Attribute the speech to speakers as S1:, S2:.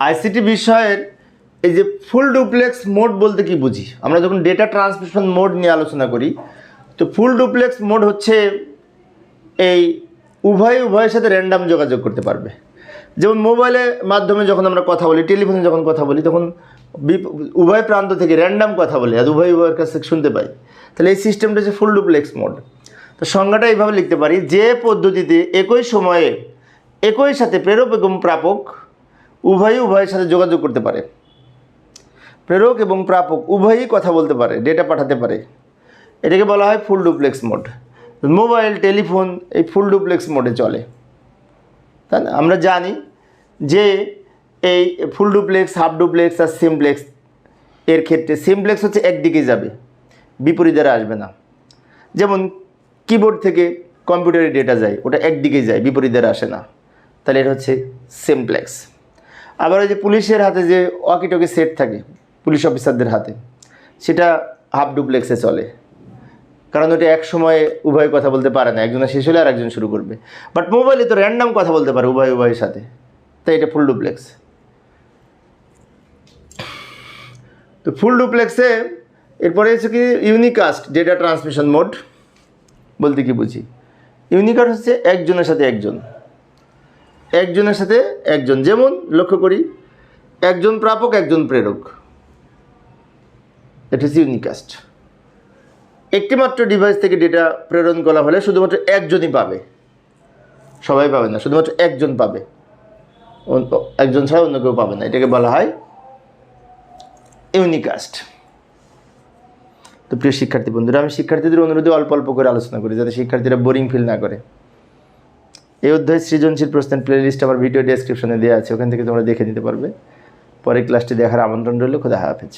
S1: ICT বিষয়ের এই যে ফুল ডুপ্লেক্স মোড বলতে কি বুঝি? আমরা যখন ডেটা ট্রান্সমিশন মোড নিয়ে আলোচনা করি, তো ফুল ডুপ্লেক্স মোড হচ্ছে এই উভয় উভয়ের সাথে র্যান্ডাম যোগাযোগ করতে পারবে। যেমন মোবাইলের মাধ্যমে যখন আমরা কথা বলি টেলিফোনে যখন কথা বলি, তখন উভয় প্রান্ত থেকে র্যান্ডাম কথা বলি, আর উভয় উভয়ের কাছ থেকে শুনতে পাই। তাহলে এই সিস্টেমটা হচ্ছে ফুল ডুপ্লেক্স মোড তো সংজ্ঞাটা এইভাবে লিখতে পারি, যে পদ্ধতিতে একই সময়ে একই সাথে প্রেরক এবং প্রাপক উভয়ই উভয়ের সাথে যোগাযোগ করতে পারে। প্রেরক এবং প্রাপক উভয়ই কথা বলতে পারে ডেটা পাঠাতে পারে। এটাকে বলা হয় full duplex mode mobile telephone এই ফুল ডুপ্লেক্স মোডে চলে। তাই না? আমরা জানি যে এই ফুল ডুপ্লেক্স হাফ ডুপ্লেক্স আর সিমপ্লেক্স এর ক্ষেত্রে সিমপ্লেক্স হচ্ছে একদিকে যাবে, বিপরীত দ্বারা আসবে না। যেমন কিবোর্ড থেকে কম্পিউটারে ডেটা যায়, ওটা একদিকে যায়, বিপরীত দ্বারা আসে না। তাহলে এটা হচ্ছে সিমপ্লেক্স আবার ওই যে পুলিশের হাতে যে ওয়াকিটকি সেট থাকে, পুলিশ অফিসারদের হাতে, সেটা হাফ ডুপ্লেক্সে চলে। কারণ ওটা এক সময়ে উভয় কথা বলতে পারে না, একজনের শেষ হলে আর একজন শুরু করবে। বাট মোবাইলে তো র্যান্ডাম কথা বলতে পারে উভয়, উভয়ের সাথে। তাই এটা ফুল ডুপ্লেক্স তো ফুল ডুপ্লেক্সে এরপরে হচ্ছে কি ইউনিকাস্ট ডেটা ট্রান্সমিশন মোড বলতে কি বুঝি? ইউনিকাস্ট হচ্ছে একজনের সাথে একজন। একজনের সাথে একজন। যেমন, লক্ষ্য করি, একজন প্রাপক, একজন প্রেরক। এটা হচ্ছে ইউনিকাস্ট একটিমাত্র ডিভাইস থেকে ডেটা প্রেরণ করা হলে শুধুমাত্র একজনই পাবে। সবাই পাবে না, শুধুমাত্র একজন পাবে। একজন ছাড়া অন্য কেউ পাবে না। এটাকে বলা হয় ইউনিকাস্ট তো প্রিয় শিক্ষার্থী বন্ধুরা, আমি শিক্ষার্থীদের অনুরোধে অল্প অল্প করে আলোচনা করি, যাতে শিক্ষার্থীরা বোরিং ফিল না করে। এই অধ্যায় সৃজনশীল প্রশ্নের প্লেলিস্ট আমার ভিডিও ডেসক্রিপশনে দেওয়া আছে, ওখান থেকে তোমরা দেখে নিতে পারবে। পরের ক্লাসটি দেখার আমন্ত্রণ রইল, খোদা হাফেজ।